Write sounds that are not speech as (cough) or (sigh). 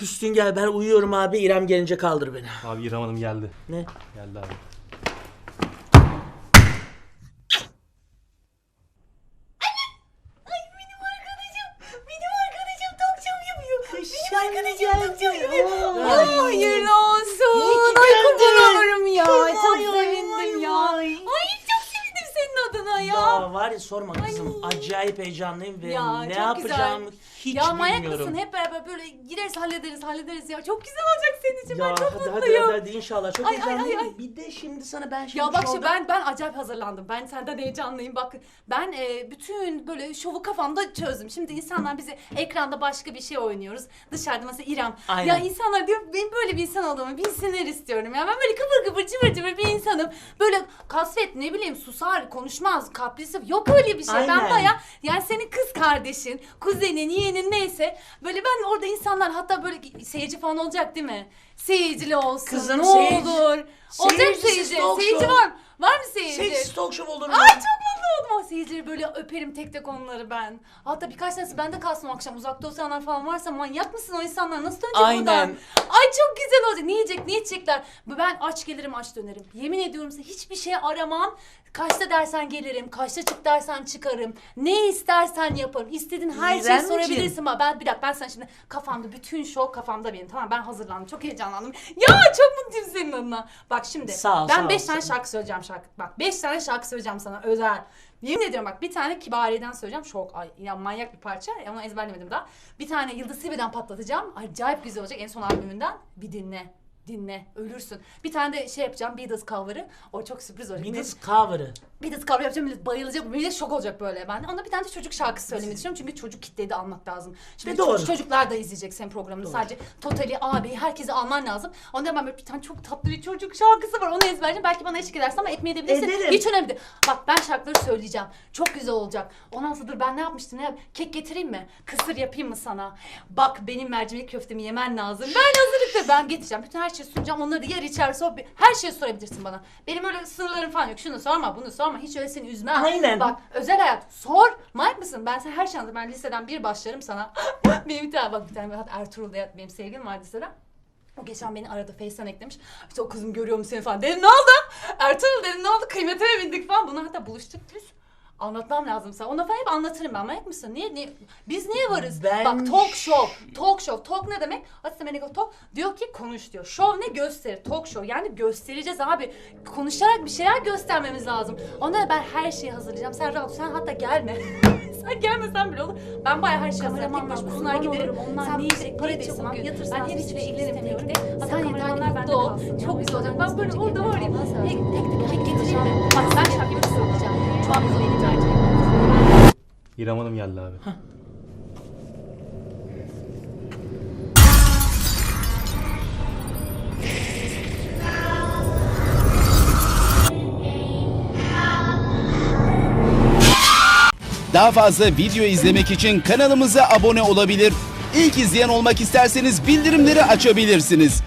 Üstün gel ben uyuyorum abi İrem gelince kaldır beni. Abi İrem Hanım geldi. Ne? Geldi abi. Benim arkadaşım tokçam yapıyor. Benim arkadaşım tokçam yapıyor. Ay, hayırlı olsun. İyi ki Ay geldin. kurban olurum ya. Ay, çok ay, sevindim ay, ya. ay. Ay çok sevindim senin adına ya. Ya sorma kızım acayip heyecanlıyım ve Ya, ne çok yapacağımı hiç ya manyak bilmiyorum. mısın? Hep beraber böyle gireriz hallederiz hallederiz ya. Çok güzel olacak senin için. Ben çok hadi, hadi mutluyum. hadi hadi inşallah çok Ay, ay, heyecanlıyım. ay, ay. Bir de şimdi sana ben şimdi Ya bak şimdi ben ben acayip hazırlandım. Ben senden heyecanlıyım. Bak ben e, bütün böyle şovu kafamda çözdüm. Şimdi insanlar bizi ekranda başka bir şey oynuyoruz. Dışarıda mesela İrem. Aynen. Ya insanlar diyor benim böyle bir insan olduğumu bilsinler istiyorum. Ya ben böyle kıpır kıpır cıvır cıvır bir insanım. Böyle kasvet ne bileyim susar, konuşmaz, kaprisif. Yok öyle bir şey. Ben Aynen. baya yani senin kız kardeşin, kuzenin, yeğenin neyse. Böyle ben orada insanlar hatta böyle seyirci falan olacak değil mi? Seyircili olsun. Kızım, ne seyirci- olur. Olacak Seyircisiz seyirci. talk Seyirci show. var. Var mı seyirci? Seyircisiz talk show olur mu? Ay çok seyircileri böyle öperim tek tek onları ben. Hatta birkaç tanesi bende kalsın o akşam. Uzakta olsayanlar falan varsa manyak mısın o insanlar? Nasıl dönecek Aynen. buradan? Ay çok güzel olacak. Ne yiyecek, ne içecekler? Ben aç gelirim, aç dönerim. Yemin ediyorum size hiçbir şey aramam. Kaçta dersen gelirim, kaçta çık dersen çıkarım. Ne istersen yaparım. İstediğin her şeyi İremciğim. sorabilirsin. Bak Ben bir dakika ben sana şimdi kafamda bütün şov kafamda benim. Tamam ben hazırlandım. Çok heyecanlandım. Ya çok mutluyum senin adına. Bak şimdi Sağ ol, ben sağ ol, beş tane şarkı söyleyeceğim şarkı. Bak beş tane şarkı söyleyeceğim sana özel. Yemin ediyorum bak bir tane Kibariye'den söyleyeceğim. Şok ay ya manyak bir parça. Onu ezberlemedim daha. Bir tane Yıldız Silbe'den patlatacağım. Acayip güzel olacak en son albümünden. Bir dinle. Dinle. Ölürsün. Bir tane de şey yapacağım. Beatles cover'ı. O çok sürpriz olacak. Beatles cover'ı. Beatles cover yapacağım. Millet bayılacak. Millet şok olacak böyle ben. Onda bir tane de çocuk şarkısı söylemeyi düşünüyorum. Çünkü çocuk kitleyi de almak lazım. Şimdi Ve doğru. çocuk- çocuklar da izleyecek senin programını. Doğru. Sadece Totali, abi herkesi alman lazım. Onda ben böyle bir tane çok tatlı bir çocuk şarkısı var. Onu ezberleyeceğim. Belki bana eşlik edersin ama etmeyebilirsin. Ederim. Hiç önemli değil. Bak ben şarkıları söyleyeceğim. Çok güzel olacak. Ondan sonra dur ben ne yapmıştım? Ne yap? Kek getireyim mi? Kısır yapayım mı sana? Bak benim mercimek köftemi yemen lazım. Ben hazırlıkta ben getireceğim. Bütün her şeyi sunacağım. Onları yer içer sohbet. Her şeyi sorabilirsin bana. Benim öyle sınırlarım falan yok. Şunu sorma bunu sorma. Hiç öyle seni üzmem. Aynen. Bak özel hayat sor. Manyak mısın? Ben sana her şey anlatırım. Ben liseden bir başlarım sana. (gasps) benim bir tane bak bir tane Ertuğrul diye benim sevgilim var liseden. O geçen beni aradı Face'ten eklemiş. İşte o kızım görüyor mu seni falan. Dedim ne oldu? Ertuğrul dedim ne oldu? Kıymetime bindik falan. Bunu hatta buluştuk biz. Anlatmam lazım sana. Ona falan hep anlatırım ben. Manyak mısın? Niye, niye? Biz niye varız? Ben- Bak talk show. Talk show. Talk ne demek? Meaning of talk? Diyor ki konuş diyor. Show ne? Gösteri. Talk show. Yani göstereceğiz abi. Konuşarak bir şeyler göstermemiz lazım. Ona ben her şeyi hazırlayacağım. Sen rahat ol. Sen hatta gelme. (laughs) sen gelmesen bile olur. Ben bayağı her şeyi hazırlayacağım. Tek başıma sunar giderim. Onlar sen ne yiyecek, para ne değilsin. çabuk Ben, yatırsan ben her hiçbir şey ilgilenemiyorum. istemiyorum. Sen Hatta yeter ki kameramanlar bende mutlu ol. kalsın. Çok güzel olacak. Ben böyle orada var ya. Tek tek tek kek getireyim mi? Bak ben şarkımı söyleyeceğim. Çok güzel mercimek. İrem Hanım geldi abi. Daha fazla video izlemek için kanalımıza abone olabilir. İlk izleyen olmak isterseniz bildirimleri açabilirsiniz.